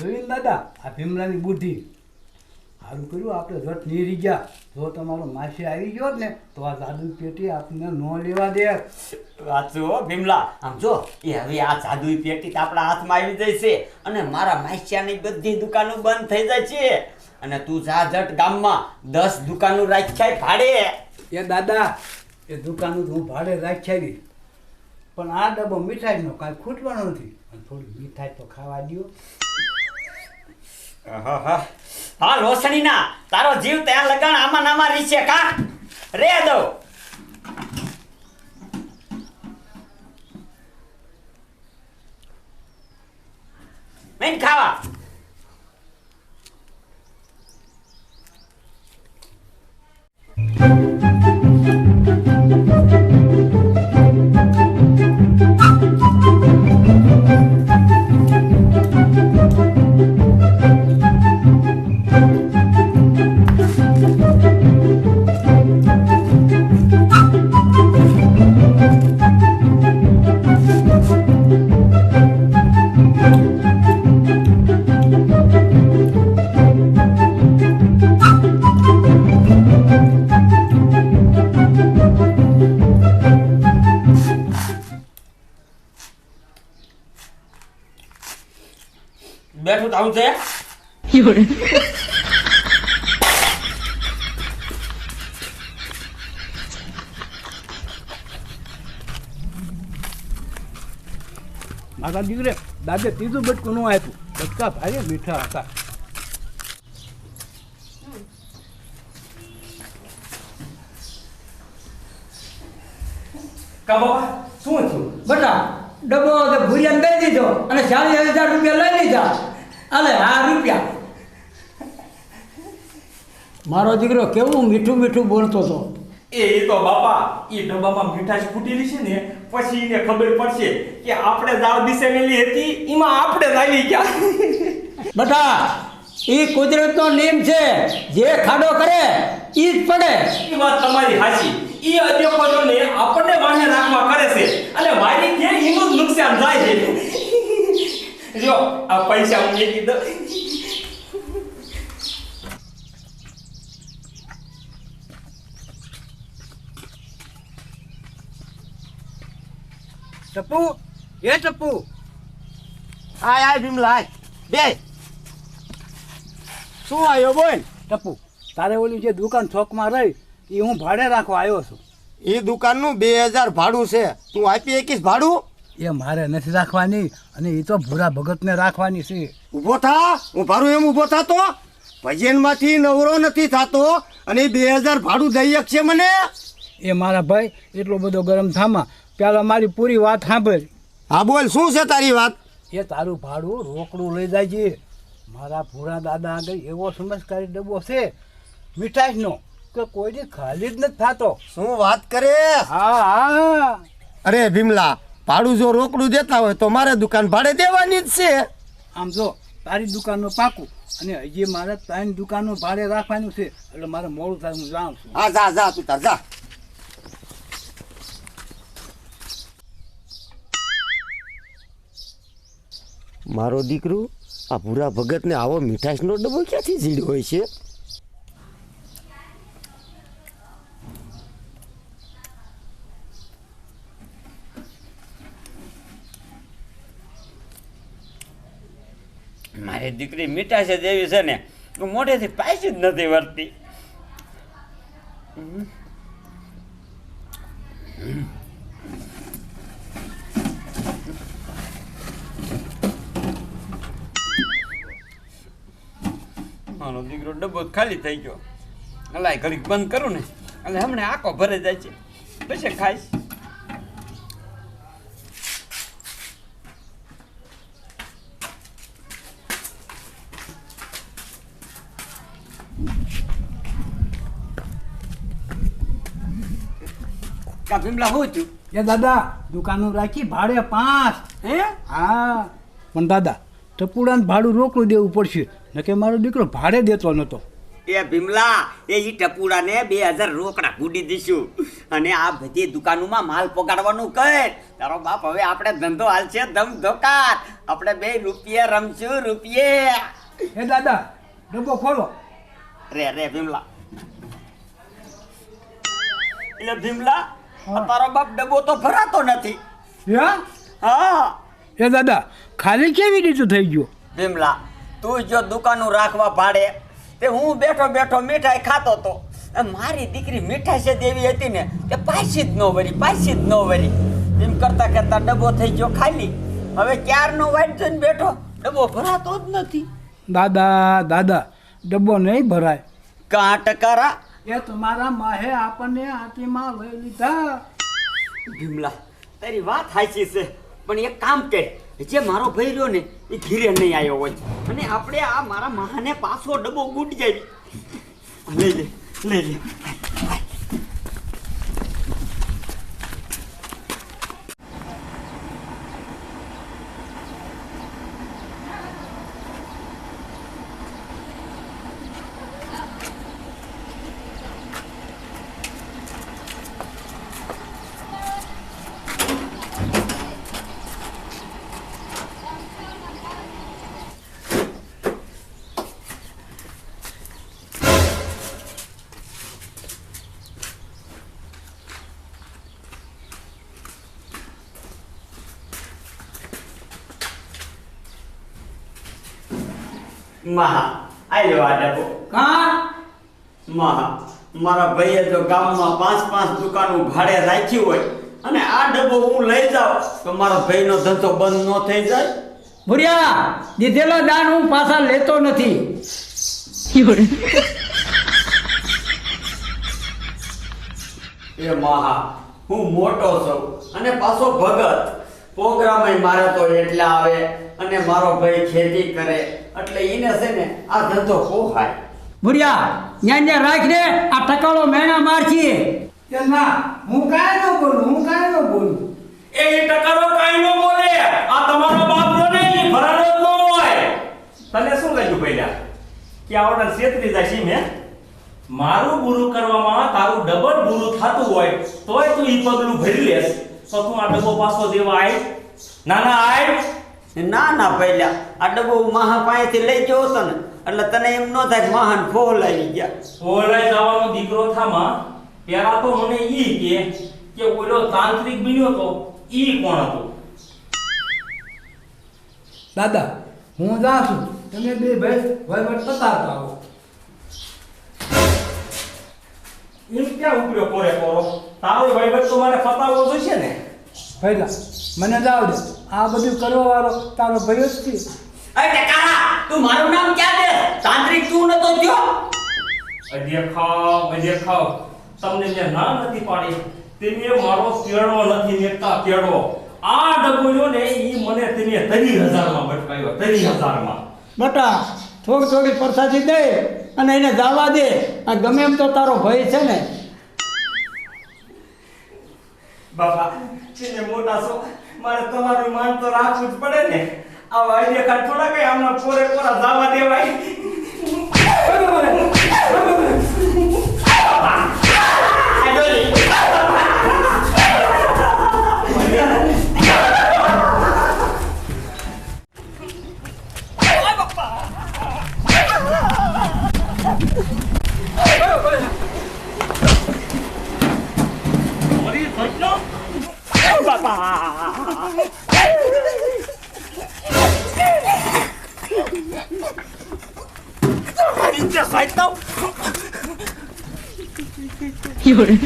જોયું દાદા આ ભીમલાની બુદ્ધિ સારું કર્યું આપણે જટ નીરી ગયા. જો તમારો માસી આવી ગયો ને તો આ જાદુ પેટી આપને ન લેવા દે. વાંચો હો ભીમલા. આમ જો એ હવે આ જાદુ પેટી તો આપણા હાથમાં આવી જાય છે. અને મારા માસિયાની બધી દુકાનો બંધ થઈ જાય છે. અને તું જા જટ ગામમાં દસ દુકાનો રાખ્યા ભાડે. એ દાદા એ દુકાનું તો હું ભાડે રાખ્યા પણ આ ડબ્બો મીઠાઈનો કાંઈ ખૂટવાનો નથી. અને થોડી મીઠાઈ તો ખાવા દ્યો. હા. લોસણીના તારો જીવ ત્યાં લગન આમાં નામાં રીશે કા? રે દો મેન ખાવા. બેઠું થાવું છે? મારા દીકરે દાદે ત્રીજું બટકું ન આપ્યું. બટકા ભારે મીઠા હતા. કા બાબા શું થયું બટા ડબ્બો ભૂરિયાને દઈ દીધો અને ચાલીસ હજાર રૂપિયા લઈ લીધા. અલે આ રૂપિયા. મારો દીકરો કેવું મીઠું મીઠું બોલતો હતો એ એ તો બાપા એ ડબ્બામાં મીઠાશ ફૂટેલી છે ને પછી એને ખબર પડશે કે આપણે દાળ દિસેલી હતી એમાં આપણે આવી ગયા. બટા એ કુદરતનો નિયમ છે જે ખાડો કરે ઈ જ પડે. એ વાત તમારી સાચી એ અધ્યક્ષોને આપણને વાહે રાખવા કરે છે અને મારી કે એનું જ નુકસાન થાય છે જો આ પૈસા હું એક દઉં ટપુ એ ટપુ આય આય ભીમલા આય બે શું આવ્યો બોલ? ટપુ તારે ઓલી જે દુકાન ચોકમાં રહી એ હું ભાડે રાખવા આવ્યો છું. એ દુકાનનું બે હજાર ભાડું છે. તું આપી એકીસ ભાડું? એ મારે નથી રાખવાની અને એ તો ભૂરા ભગતને રાખવાની છે. ઊભો થા હું ભારું એમ ઊભો થતો? ભજનમાંથી નવરો નથી થતો અને બે હજાર ભાડું દઈ છે મને? એ મારા ભાઈ એટલો બધો ગરમ થામા પેલા મારી પૂરી વાત સાંભળ. હા બોલ શું છે તારી વાત? એ તારું ભાડું રોકડું લઈ જાય છે મારા ભૂરા દાદા આગળ એવો સમજકારી ડબ્બો છે મીઠાઈનો કે કોઈની ખાલી જ નથી થતો. શું વાત કરે? હા હા. અરે ભીમલા ભાડું જો રોકડું દેતા હોય તો મારે દુકાન ભાડે દેવાની જ છે. આમ જો તારી દુકાનનું પાકું અને હજી મારે તારી દુકાનો ભાડે રાખવાનું છે એટલે મારે મોડું થાય હું જાઉં છું. હા જા જા તું તાર જા. મારો દીકરો આ ભૂરા ભગતને આવો મીઠાશનો ડબ્બો ક્યાંથી જીડ હોય છે? મારી દીકરી મીઠા છે જેવી છે ને મોઢેથી પાછી જ નથી વર્તી મારો દીકરો ડબ્બો ખાલી થઈ ગયો. અલાય ઘડીક બંધ કરું ને, એટલે હમણાં આખો ભરે જાય છે. પછી ખાઈશ. કા ભીમલા હું છું? એ દાદા દુકાનો રાખી ભાડે પાંચ. હે? હા. પણ દાદા ટપુડાને ભાડું રોકડું દેવું પડશે. નકે મારો દીકરો ભાડે દેતો નહોતો એ ભીમલા એ ઈ ટપુડાને બે હજાર રોકડા ગુડી દઈશું અને આ બધી દુકાનોમાં માલ પગાડવાનું કહે તારો બાપ હવે આપણે ધંધો હાલશે ધમ ધોકાર આપણે બે રૂપિયા રમશું રૂપિયે. હે દાદા ડબ્બો ખોલો. રે રે ભીમલા. એટલે ભીમલા તારો બાપ ડબ્બો તો ભરાતો નથી. હે? હા. એ દાદા ખાલી કેવી રીતે થઈ ગયો? ભીમલા તું જો દુકાનો રાખવા ભાડે તે હું બેઠો બેઠો મીઠાઈ ખાતો તો મારી દીકરી મીઠાઈ છે દેવી હતી ને તે પાછી જ ન વરી પાછી જ ન વરી એમ કરતા કરતા ડબ્બો થઈ ગયો ખાલી. હવે ક્યારનો વાઈટ થઈને બેઠો ડબ્બો ભરાતો જ નથી. દાદા દાદા ડબ્બો નહીં ભરાય. કાં ટકારા એ તમારા માહે આપણને હાથીમાં લઈ લીધા. ભીમલા તારી વાત સાચી છે પણ એક કામ કે જે મારો ભાઈ રહ્યો ને એ ઘીરે નહીં આવ્યો હોય. અને આપણે આ મારા મહાને પાછો ડબ્બો ગુટ જાય. લઈ લે લઈ લે. મહા. આવ્યો આ ડબ્બો. કા? મહા. મારા ભાઈએ જો ગામમાં પાંચ પાંચ દુકાનો ભાડે રાખી હોય અને આ ડબ્બો હું લઈ જાઉં તો મારા ભાઈનો ધંધો બંધ ન થઈ જાય. ભૂરિયા દીધેલો દાન હું પાછા લેતો નથી. એ મહા હું મોટો છું અને પાછો ભગત. પ્રોગ્રામ મારે તો એટલા આવે અને મારો ભાઈ ખેતી કરે. એટલે એને છે ને આ ધંધો ખોખાય ભૂરિયા ન્યા ન્યા રાખને આ ટકાળો મેણા મારશી કે ના હું કાંઈ ન બોલું હું કાય ન બોલું. એ ટકારો કાય નો બોલે. આ તમારો બાપ નો નહીં ભરાડો ન હોય. તને શું લાગ્યું પહેલા? કે આ ઓર્ડર છેતરી જાય છે મેં મારું ગુરુ કરવામાં તારું ડબલ ગુરુ થતું હોય તોય તું ઈ પગલું ભરી લેસ તો તું આ ડબ્બો પાછો દેવા આય. ના ના આય. ના ના પહેલા આ ડબ્બો મહા પાસેથી લઈ ગયો હતો ને એટલે તને એમ ન થાય કે મહાન ફોલ આવી ગયા. ઓલાઈ જવાનો દીકરો થામાં પેલા તો મને ઈ કે કે ઓલો તાંત્રિક બન્યો તો ઈ કોણ હતો? દાદા હું જા છું. તમે બે ભાઈ વહીવટ પતાવતા આવો એમ ક્યાં ઉપયોગ કોરે કરો? તારો વહીવટ તો મારે ફતાવવો જોઈશે ને. ભાઈ મને જાવ દે આ બધું કરવા વાળો તારો ભાઈ જ છે. અરે ટકારા તું મારું નામ ક્યાં દે? તાંત્રિક તું નતો થયો? અજે ખાવ અજે ખાવ તમને જે ના નથી પાડી. તમે મારો કેળો નથી મેકતા કેળો. આ ડબ્બો ને ઈ મને તમે તરી માં બટકાયો તરી માં બટા થોડી થોડી પરસાદી દે અને એને જવા દે. આ ગમે એમ તો તારો ભાઈ છે ને. બાપા છે મોટા છો. મારે તમારું માન તો રાખવું જ પડે ને. આવા આઈડિયા કાઢ થોડા કઈ આમના કોરે કોરા જવા દેવાય. 有人。